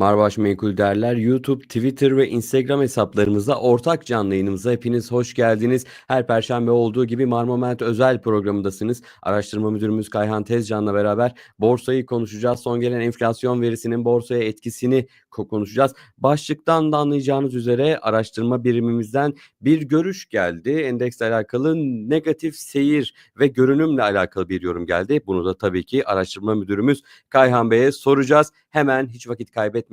Marbaş Menkul Değerler YouTube, Twitter ve Instagram hesaplarımızda ortak canlı yayınımıza hepiniz hoş geldiniz. Her perşembe olduğu gibi Marmoment özel programındasınız. Araştırma müdürümüz Kayhan Tezcan'la beraber borsayı konuşacağız. Son gelen enflasyon verisinin borsaya etkisini ko- konuşacağız. Başlıktan da anlayacağınız üzere araştırma birimimizden bir görüş geldi. Endeksle alakalı negatif seyir ve görünümle alakalı bir yorum geldi. Bunu da tabii ki araştırma müdürümüz Kayhan Bey'e soracağız. Hemen hiç vakit kaybetmeden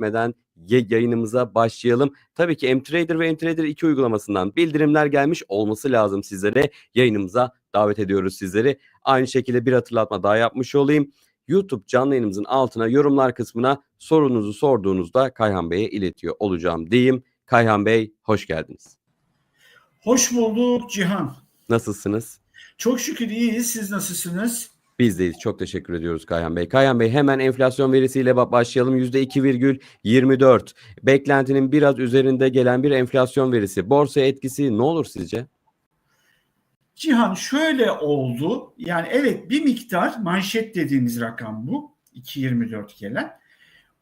ye- yayınımıza başlayalım. Tabii ki MTrader ve MTrader 2 uygulamasından bildirimler gelmiş olması lazım sizlere. Yayınımıza davet ediyoruz sizleri. Aynı şekilde bir hatırlatma daha yapmış olayım. YouTube canlı yayınımızın altına yorumlar kısmına sorunuzu sorduğunuzda Kayhan Bey'e iletiyor olacağım diyeyim. Kayhan Bey hoş geldiniz. Hoş bulduk Cihan. Nasılsınız? Çok şükür iyiyiz. Siz nasılsınız? Biz deyiz. Çok teşekkür ediyoruz Kayhan Bey. Kayhan Bey hemen enflasyon verisiyle ba- başlayalım. %2,24. Beklentinin biraz üzerinde gelen bir enflasyon verisi. Borsaya etkisi ne olur sizce? Cihan şöyle oldu. Yani evet bir miktar manşet dediğimiz rakam bu. 2.24 gelen.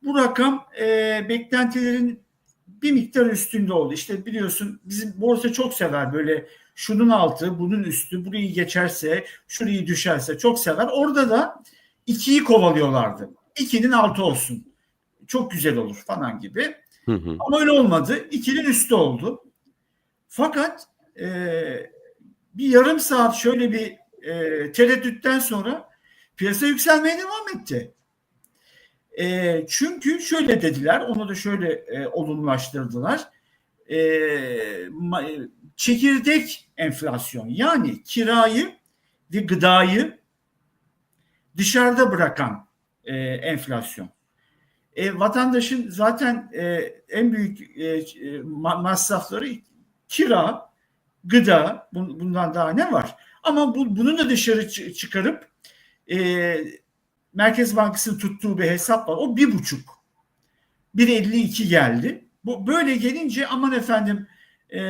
Bu rakam e, beklentilerin bir miktar üstünde oldu. İşte biliyorsun bizim borsa çok sever böyle şunun altı, bunun üstü, burayı geçerse, şurayı düşerse çok sever. Orada da ikiyi kovalıyorlardı. İkinin altı olsun. Çok güzel olur falan gibi. Hı hı. Ama öyle olmadı. İkinin üstü oldu. Fakat e, bir yarım saat şöyle bir e, tereddütten sonra piyasa yükselmeye devam etti. E, çünkü şöyle dediler, onu da şöyle e, olumlaştırdılar. E, ma- e, çekirdek enflasyon yani kirayı ve gıdayı dışarıda bırakan e, enflasyon. E, vatandaşın zaten e, en büyük e, e, ma- masrafları kira, gıda, bun- bundan daha ne var? Ama bu, bunu da dışarı çı- çıkarıp e, Merkez Bankası'nın tuttuğu bir hesap var. O bir buçuk. 1.52 geldi. Bu böyle gelince aman efendim e,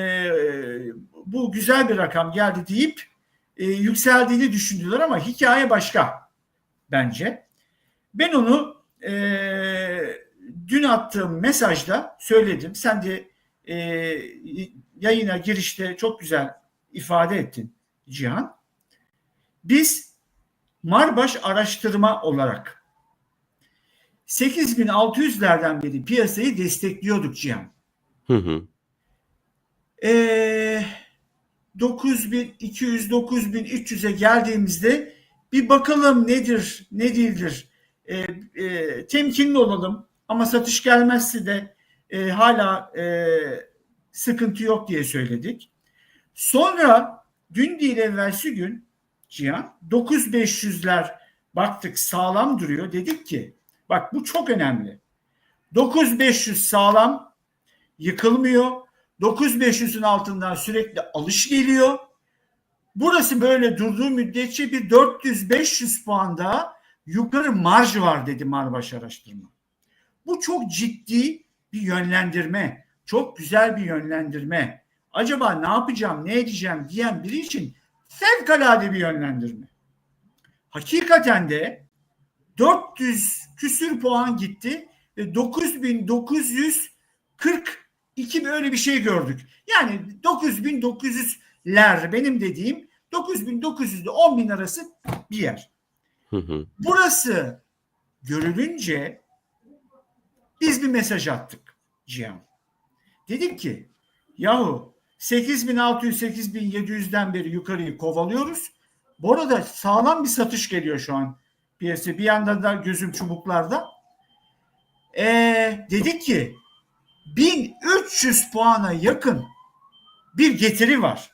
bu güzel bir rakam geldi deyip e, yükseldiğini düşündüler ama hikaye başka bence. Ben onu e, dün attığım mesajda söyledim. Sen de e, yayına girişte çok güzel ifade ettin Cihan. Biz Marbaş araştırma olarak 8600'lerden beri piyasayı destekliyorduk Cihan. Hı hı. Ee, 9200 9300'e geldiğimizde bir bakalım nedir ne değildir Ee, e, temkinli olalım ama satış gelmezse de e, hala e, sıkıntı yok diye söyledik. Sonra dün değil evvelsi gün Cihan 9500'ler baktık sağlam duruyor dedik ki bak bu çok önemli. 9500 sağlam yıkılmıyor. 9500'ün altından sürekli alış geliyor. Burası böyle durduğu müddetçe bir 400-500 puan daha yukarı marj var dedi Marbaş araştırma. Bu çok ciddi bir yönlendirme. Çok güzel bir yönlendirme. Acaba ne yapacağım, ne edeceğim diyen biri için fevkalade bir yönlendirme. Hakikaten de 400 küsür puan gitti ve 9942 böyle bir şey gördük. Yani 9900'ler benim dediğim 9900 ile 10 bin arası bir yer. Hı hı. Burası görülünce biz bir mesaj attık Cihan. Dedik ki yahu 8600-8700'den beri yukarıyı kovalıyoruz. Bu arada sağlam bir satış geliyor şu an piyasaya. Bir yandan da gözüm çubuklarda. Ee, dedik ki 1300 puana yakın bir getiri var.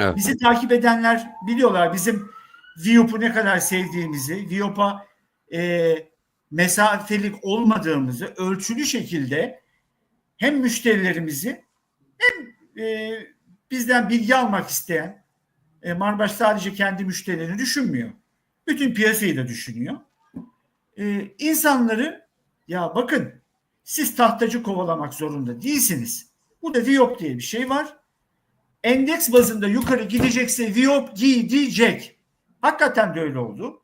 Evet. Bizi takip edenler biliyorlar bizim Viyop'u ne kadar sevdiğimizi, Viyop'a e, mesafelik olmadığımızı ölçülü şekilde hem müşterilerimizi hem e, bizden bilgi almak isteyen e, Marbaş sadece kendi müşterilerini düşünmüyor. Bütün piyasayı da düşünüyor. E, insanları ya bakın siz tahtacı kovalamak zorunda değilsiniz. Burada Viyop diye bir şey var. Endeks bazında yukarı gidecekse Viyop gidecek. Hakikaten de öyle oldu.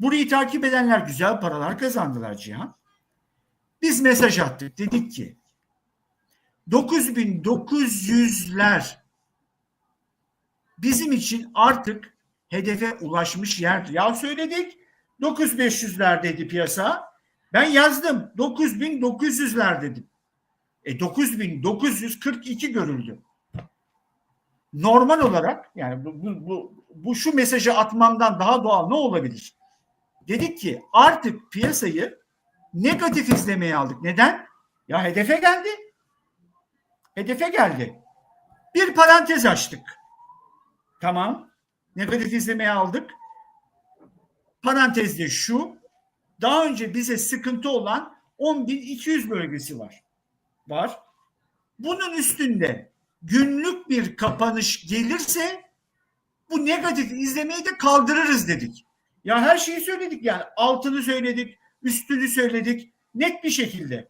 Burayı takip edenler güzel paralar kazandılar Cihan. Biz mesaj attık. Dedik ki 9900'ler bizim için artık hedefe ulaşmış yer. Ya söyledik 9500'ler dedi piyasa. Ben yazdım 9900'ler dedim. E 9942 görüldü. Normal olarak yani bu, bu, bu, bu şu mesajı atmamdan daha doğal ne olabilir? Dedik ki artık piyasayı negatif izlemeye aldık. Neden? Ya hedefe geldi. Hedefe geldi. Bir parantez açtık. Tamam. Negatif izlemeye aldık. Parantezde şu. Daha önce bize sıkıntı olan 10.200 bölgesi var. Var. Bunun üstünde günlük bir kapanış gelirse bu negatif izlemeyi de kaldırırız dedik. Ya her şeyi söyledik yani. Altını söyledik, üstünü söyledik. Net bir şekilde.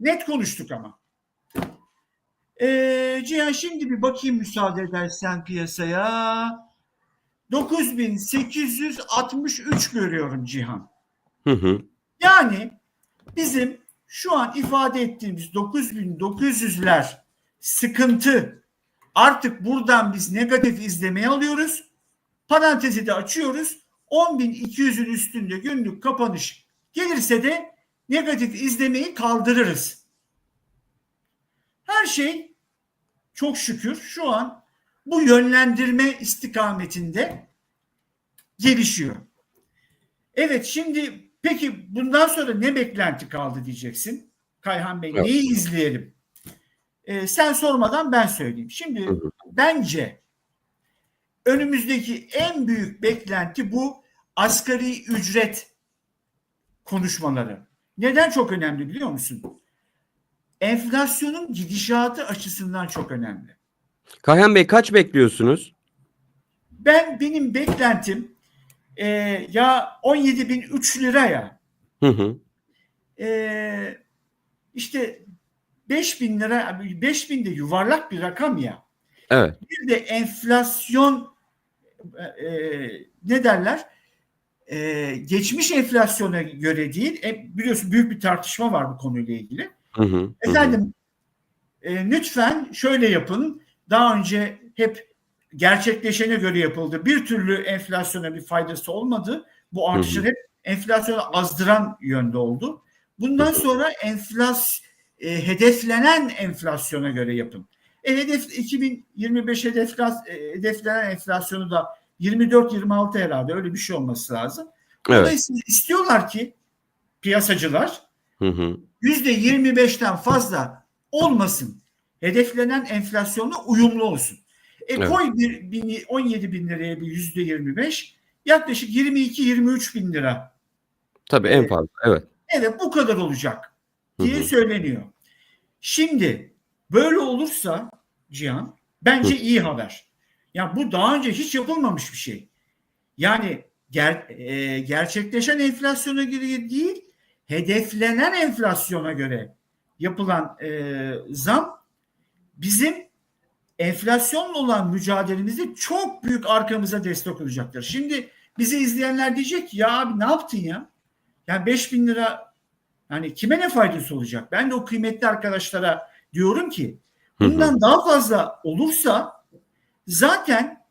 Net konuştuk ama. Ee, Cihan şimdi bir bakayım müsaade edersen piyasaya. 9863 görüyorum Cihan. Hı hı. Yani bizim şu an ifade ettiğimiz 9900'ler sıkıntı artık buradan biz negatif izlemeye alıyoruz. Parantezi de açıyoruz. 10.200'ün üstünde günlük kapanış gelirse de negatif izlemeyi kaldırırız. Her şey çok şükür şu an bu yönlendirme istikametinde gelişiyor. Evet şimdi peki bundan sonra ne beklenti kaldı diyeceksin. Kayhan Bey Evet. neyi izleyelim? Ee, sen sormadan ben söyleyeyim. Şimdi Hı hı. bence önümüzdeki en büyük beklenti bu asgari ücret konuşmaları. Neden çok önemli biliyor musun? Enflasyonun gidişatı açısından çok önemli. Kayhan Bey kaç bekliyorsunuz? Ben benim beklentim e, ya 17.003 lira ya Hı hı. e, işte 5000 lira 5000 de yuvarlak bir rakam ya. Evet. Bir de enflasyon e, ne derler? E, geçmiş enflasyona göre değil. E, biliyorsun büyük bir tartışma var bu konuyla ilgili. Hı hı. hı hı. Efendim e, lütfen şöyle yapın. Daha önce hep gerçekleşene göre yapıldı. Bir türlü enflasyona bir faydası olmadı. Bu artışın hep enflasyonu azdıran yönde oldu. Bundan sonra enflas e, hedeflenen enflasyona göre yapın. E, hedef 2025 hedeflas, e, hedeflenen enflasyonu da 24-26 herhalde öyle bir şey olması lazım. Evet. Dolayısıyla istiyorlar ki piyasacılar yüzde 25'ten fazla olmasın. Hedeflenen enflasyonla uyumlu olsun. E Evet. koy bir, bin, 17 bin liraya bir yüzde 25 yaklaşık 22-23 bin lira. Tabii en fazla. Evet. Evet bu kadar olacak diye hı. söyleniyor. Şimdi böyle olursa Cihan bence iyi haber. Ya bu daha önce hiç yapılmamış bir şey. Yani ger, e, gerçekleşen enflasyona göre değil, hedeflenen enflasyona göre yapılan e, zam bizim enflasyonla olan mücadelemizde çok büyük arkamıza destek olacaktır. Şimdi bizi izleyenler diyecek ya abi ne yaptın ya? Yani 5 bin lira yani kime ne faydası olacak? Ben de o kıymetli arkadaşlara diyorum ki Hı hı. bundan daha fazla olursa zaten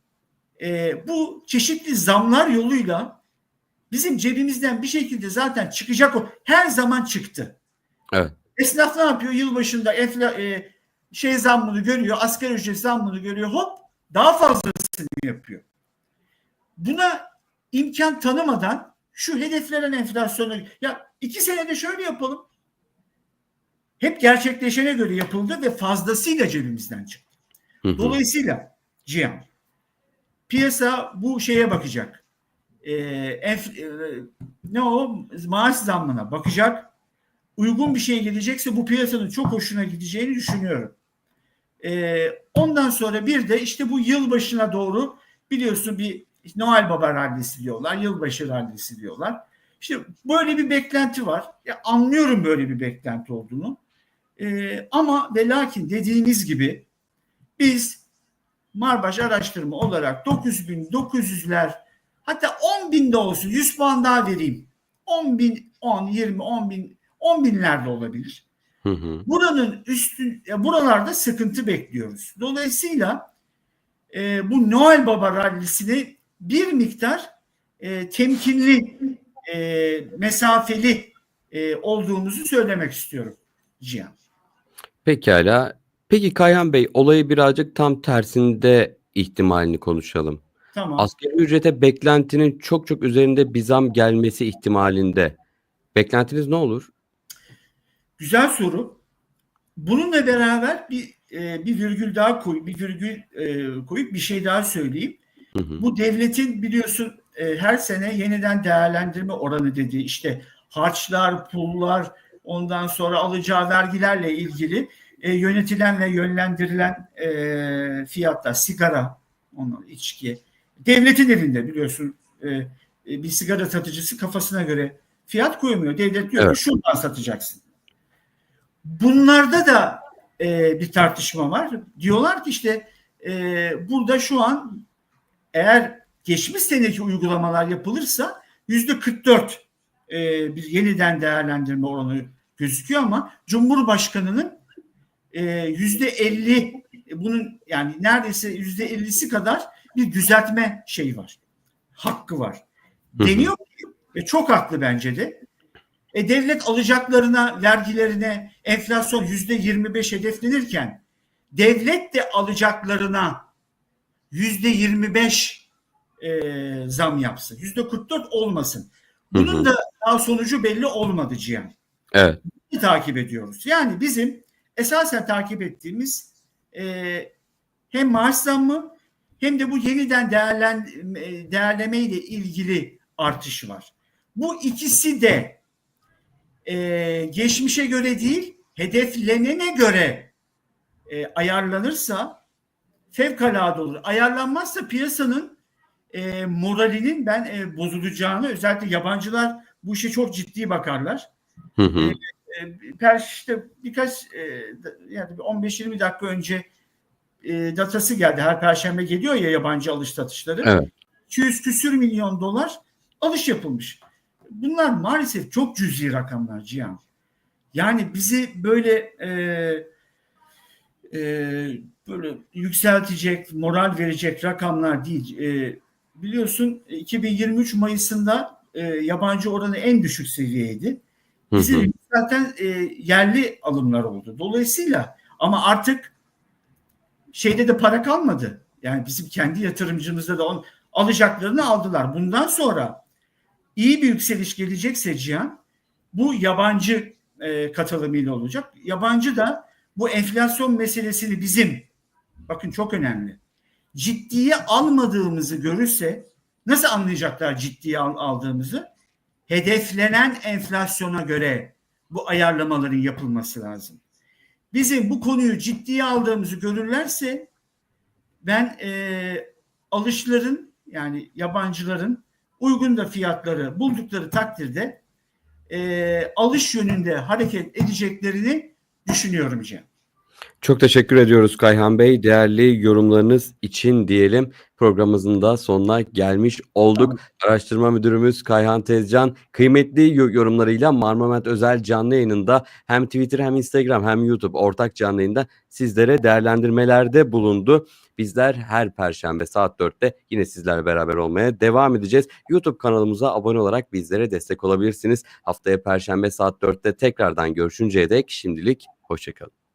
e, bu çeşitli zamlar yoluyla bizim cebimizden bir şekilde zaten çıkacak o. Her zaman çıktı. Evet. Esnaf ne yapıyor? Yılbaşında enfla, e, şey zammını görüyor, asgari ücret zammını görüyor. Hop daha fazlasını yapıyor. Buna imkan tanımadan şu hedeflenen enflasyonu ya iki senede şöyle yapalım. Hep gerçekleşene göre yapıldı ve fazlasıyla cebimizden çıktı. Hı hı. Dolayısıyla Cihan piyasa bu şeye bakacak. Ee, enf- e, ne o maaş zammına bakacak. Uygun bir şey gelecekse bu piyasanın çok hoşuna gideceğini düşünüyorum. Ee, ondan sonra bir de işte bu yılbaşına doğru biliyorsun bir Noel Baba rallisi diyorlar, yılbaşı rallisi diyorlar. İşte böyle bir beklenti var. Ya anlıyorum böyle bir beklenti olduğunu. Ee, ama ve lakin dediğiniz gibi biz Marbaş araştırma olarak 9900'ler hatta 10 bin de olsun 100 puan daha vereyim. 10 bin, 10, 20, 10 bin, On binlerde olabilir. Hı hı. Buranın üstün, ya buralarda sıkıntı bekliyoruz. Dolayısıyla e, bu Noel Baba rallisini bir miktar e, temkinli, e, mesafeli e, olduğumuzu söylemek istiyorum Cihan. Pekala. Peki Kayhan Bey olayı birazcık tam tersinde ihtimalini konuşalım. Tamam. Asgari ücrete beklentinin çok çok üzerinde bir zam gelmesi ihtimalinde beklentiniz ne olur? Güzel soru. Bununla beraber bir e, bir virgül daha koy, bir virgül e, koyup bir şey daha söyleyeyim. Hı hı. Bu devletin biliyorsun e, her sene yeniden değerlendirme oranı dediği işte harçlar, pullar, ondan sonra alacağı vergilerle ilgili e, yönetilen ve yönlendirilen e, fiyatlar, sigara, onu içki, devletin elinde biliyorsun e, e, bir sigara satıcısı kafasına göre fiyat koymuyor. Devlet diyor Evet. ki şuradan satacaksın. Bunlarda da e, bir tartışma var. Diyorlar ki işte e, burada şu an eğer geçmiş seneki uygulamalar yapılırsa yüzde 44 e, bir yeniden değerlendirme oranı gözüküyor ama Cumhurbaşkanı'nın e, yüzde 50 bunun yani neredeyse yüzde 50'si kadar bir düzeltme şeyi var. Hakkı var. Deniyor ki ve çok haklı bence de. E, devlet alacaklarına, vergilerine enflasyon yüzde 25 hedeflenirken devlet de alacaklarına yüzde 25 e, zam yapsın. Yüzde 44 olmasın. Bunun Hı hı. da daha sonucu belli olmadı Cihan. Evet. Bir takip ediyoruz. Yani bizim esasen takip ettiğimiz e, hem maaş zammı hem de bu yeniden değerlen, e, değerleme ile ilgili artış var. Bu ikisi de e, geçmişe göre değil, hedeflenene göre e, ayarlanırsa fevkalade olur. Ayarlanmazsa piyasanın e, moralinin ben e, bozulacağını özellikle yabancılar bu işe çok ciddi bakarlar. Hı hı. E, per işte birkaç e, yani 15-20 dakika önce e, datası geldi. Her perşembe geliyor ya yabancı alış satışları. Evet. 200 küsür milyon dolar alış yapılmış. Bunlar maalesef çok cüzi rakamlar Cihan. Yani bizi böyle e, e, böyle yükseltecek, moral verecek rakamlar değil. E, biliyorsun 2023 Mayıs'ında e, yabancı oranı en düşük seviyeydi. Hı Bizi hı. yükselten e, yerli alımlar oldu. Dolayısıyla ama artık şeyde de para kalmadı. Yani bizim kendi yatırımcımızda da on, alacaklarını aldılar. Bundan sonra iyi bir yükseliş gelecekse Cihan bu yabancı e, katılımıyla olacak. Yabancı da bu enflasyon meselesini bizim bakın çok önemli. Ciddiye almadığımızı görürse nasıl anlayacaklar ciddiye al- aldığımızı? Hedeflenen enflasyona göre bu ayarlamaların yapılması lazım. Bizim bu konuyu ciddiye aldığımızı görürlerse ben e, alışların yani yabancıların uygun da fiyatları buldukları takdirde e, alış yönünde hareket edeceklerini düşünüyorum Cem. Çok teşekkür ediyoruz Kayhan Bey. Değerli yorumlarınız için diyelim programımızın da sonuna gelmiş olduk. Araştırma müdürümüz Kayhan Tezcan kıymetli yo- yorumlarıyla Marmamet Özel canlı yayınında hem Twitter hem Instagram hem YouTube ortak canlı yayında sizlere değerlendirmelerde bulundu. Bizler her perşembe saat 4'te yine sizlerle beraber olmaya devam edeceğiz. YouTube kanalımıza abone olarak bizlere destek olabilirsiniz. Haftaya perşembe saat 4'te tekrardan görüşünceye dek şimdilik hoşçakalın.